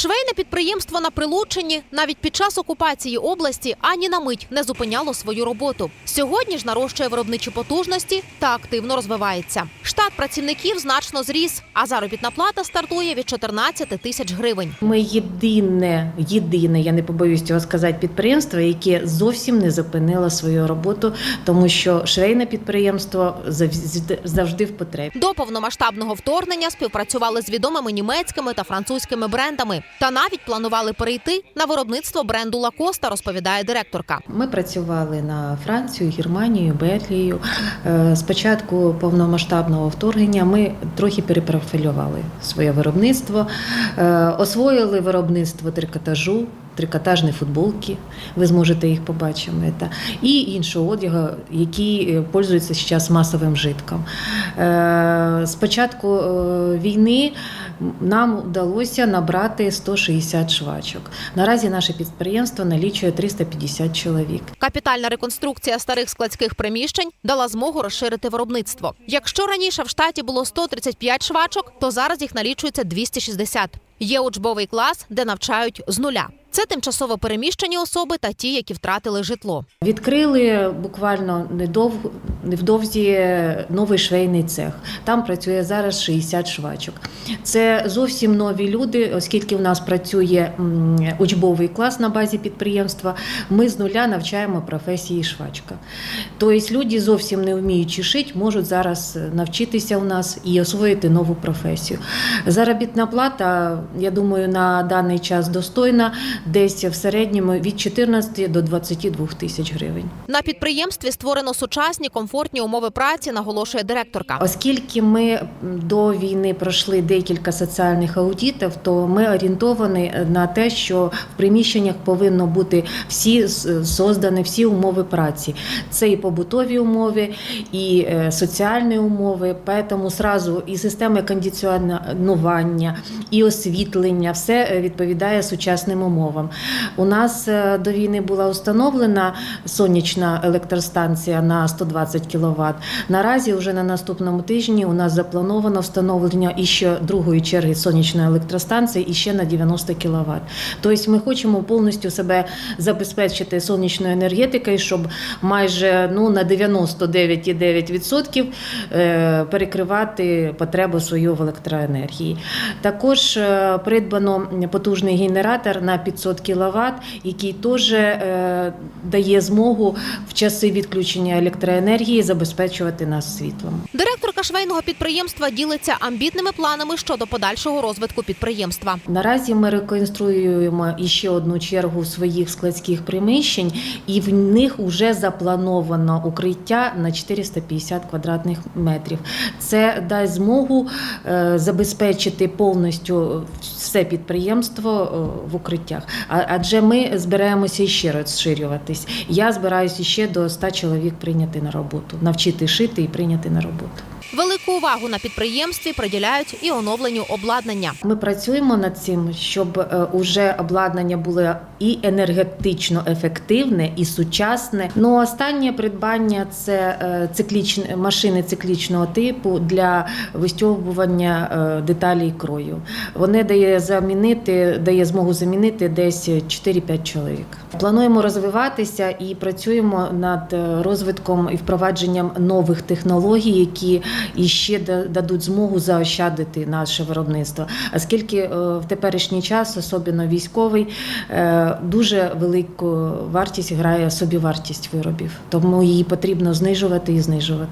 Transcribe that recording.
Швейне підприємство на Прилуччині навіть під час окупації області ані на мить не зупиняло свою роботу. Сьогодні ж нарощує виробничі потужності та активно розвивається. Штат працівників значно зріс, а заробітна плата стартує від 14 тисяч гривень. Ми єдине, єдине, я не побоюсь цього сказати, підприємство, яке зовсім не зупинило свою роботу, тому що швейне підприємство завжди- завжди в потребі. До повномасштабного вторгнення співпрацювали з відомими німецькими та французькими брендами та навіть планували перейти на виробництво бренду Лакоста, розповідає директорка. Ми працювали на Францію, Германію, Бельгію. Е, Спочатку повномасштабного вторгнення ми трохи перепрофілювали своє виробництво, Е, освоїли виробництво трикотажу. Трикотажні футболки, ви зможете їх побачити, і іншого одягу, який е, пользується зараз масовим житком. З початку е, війни нам вдалося набрати 160 швачок. Наразі наше підприємство налічує 350 чоловік. Капітальна реконструкція старих складських приміщень дала змогу розширити виробництво. Якщо раніше в штаті було 135 швачок, то зараз їх налічується 260. Є учбовий клас, де навчають з нуля. Це тимчасово переміщені особи та ті, які втратили житло. Відкрили буквально недовго невдовзі новий швейний цех. Там працює зараз 60 швачок. Це зовсім нові люди, оскільки в нас працює учбовий клас на базі підприємства. Ми з нуля навчаємо професії швачка. Тобто люди зовсім не вміючи шити, можуть зараз навчитися у нас і освоїти нову професію. Заробітна плата, я думаю, на даний час достойна, десь в середньому від 14 до 22 тисяч гривень. На підприємстві створено сучасні комфортні умови праці, наголошує директорка. Оскільки ми до війни пройшли декілька соціальних аудитів, то ми орієнтовані на те, що в приміщеннях повинно бути всі создані всі умови праці. Це і побутові умови, і е, соціальні умови. Тому сразу і системи кондиціонування, і освітлення все е, відповідає сучасним умовам. У нас е, до війни була установлена сонячна електростанція на 120 кВт. Наразі вже на наступному тижні у нас заплановано встановлення іще другої черги сонячної електростанції і ще на 90 кВт. Тобто ми хочемо повністю себе забезпечити сонячною енергетикою, щоб майже ну на 99,9% е, перекривати потребу свою в електроенергії. Також е, придбано потужний генератор на 500 кВт, який теж е, дає змогу в часи відключення електроенергії забезпечувати нас світлом. Директорка швейного підприємства ділиться амбітними планами щодо подальшого розвитку підприємства. Наразі ми реконструюємо іще одну чергу своїх складських приміщень, і в них вже заплановано укриття на 450 квадратних метрів. Це дасть змогу е, забезпечити повністю все підприємство е, в укриттях. Адже ми збираємося ще розширюватись. Я збираюся ще до 100 чоловік прийняти на роботу, навчити шити і прийняти на роботу. Велику увагу на підприємстві приділяють і оновленню обладнання. Ми працюємо над цим, щоб е, уже обладнання було і енергетично ефективне, і сучасне. Ну останнє придбання це е, циклічні машини циклічного типу для вистьовування е, деталей крою. Вони дає замінити, дає змогу замінити десь 4-5 чоловік. Плануємо розвиватися і працюємо над розвитком і впровадженням нових технологій, які іще ще дадуть змогу заощадити наше виробництво. Оскільки е, в теперішній час, особливо військовий, е, дуже велику вартість грає собівартість виробів, тому її потрібно знижувати і знижувати.